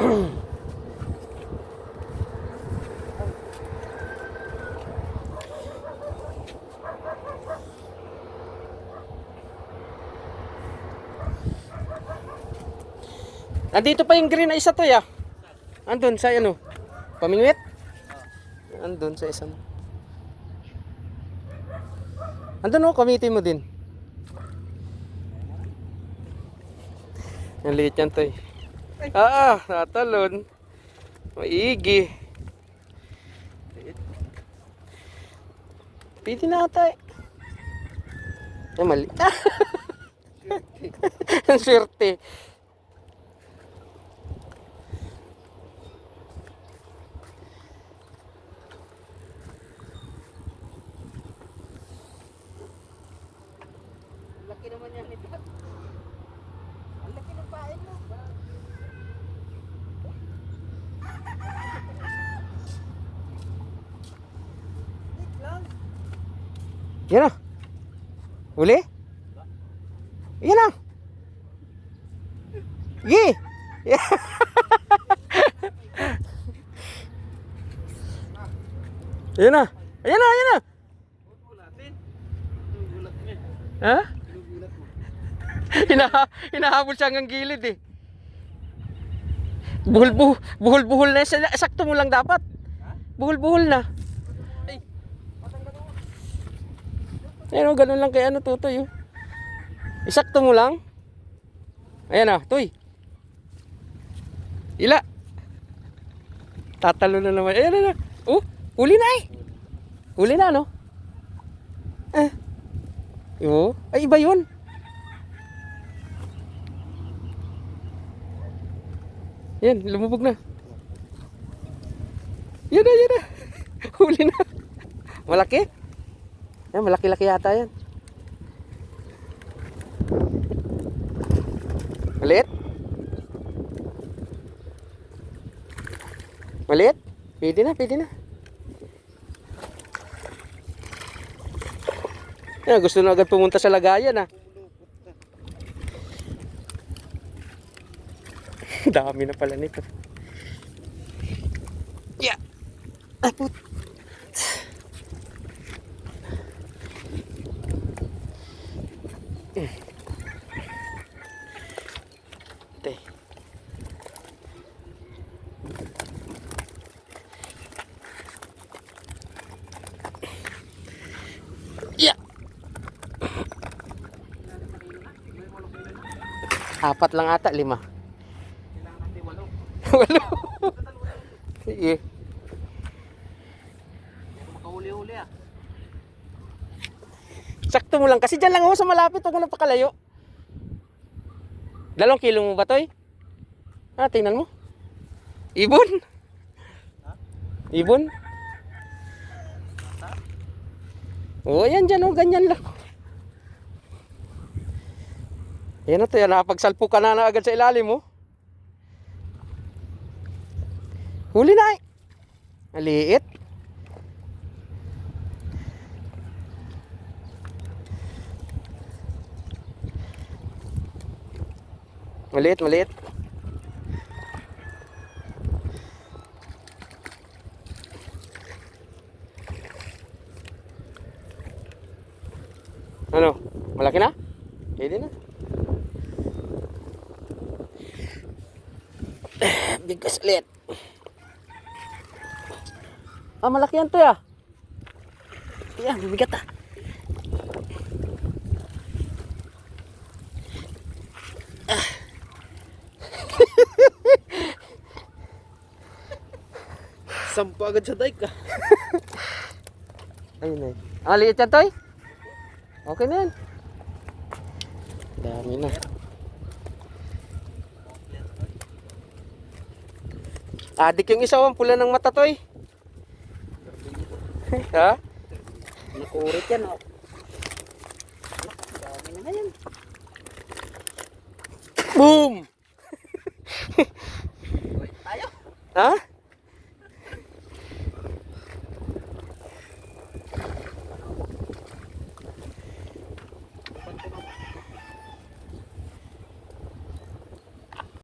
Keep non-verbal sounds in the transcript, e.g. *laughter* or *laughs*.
*clears throat* Nandito pa yung green na isa to ya. Andun sa ano? Pamingwit? Andun sa isang. Andun oh, committee mo din. Ang liit yan to eh. Ah, ah, natalon. Maigi. Pwede na ata eh. Ay, mali. *laughs* Ang swerte. Laki naman yan ito. Ang laki ng pain mo. Yan na. Uli? Yan na. Gi. *laughs* Yan na. Ayan na, ayan na. Ha? *laughs* Hina, hinahabol siya hanggang gilid eh. Buhol, buhol, buhol, buhol na. Sa- Sakto mo lang dapat. Buhol, buhol na. Ayun, oh, ganun lang kay ano, tutoy. Oh. Isakto mo lang. Ayan na, tuy. Ila. Tatalo na naman. Ayan na. Oh, huli na eh. Huli na, no? Eh. Oo. Ay, iba yun. Yan, lumubog na. Yan na, yan na. *laughs* Huli na. Malaki? Yan, malaki-laki yata yan. Maliit? Maliit? Pwede na, pwede na. Yan, gusto na agad pumunta sa lagayan ah. *laughs* Dami na pala nito. Yeah. Ay, put. Te. Yeah. Apat lang ata, lima. Walo. Sige. Makahuli-huli ah. Sakto mo lang. Kasi dyan lang ako sa malapit. Huwag mo na pakalayo. Dalawang kilo mo ba, Toy? Ah, tingnan mo. Ibon. Ibon. Oo, yan dyan. Oh, ganyan lang. Yan na to. Yan, nakapagsalpo ka na, na agad sa ilalim mo. Huli na eh. Maliit. Maliit, maliit. Ano? Malaki na? Pwede na. *coughs* Bigas ulit. Ah, malaki yan to ya. Yan, bigat ah. *laughs* Sampo agad sa dike ah. *laughs* Ayun na. Ah, liit yan, Toy? Okay na yan. Dami na. Adik yung isa, oh, ang pula ng mata, Toy. Ha? Nakurit yan oh. Dami na. Boom! *laughs* Tayo. Ha?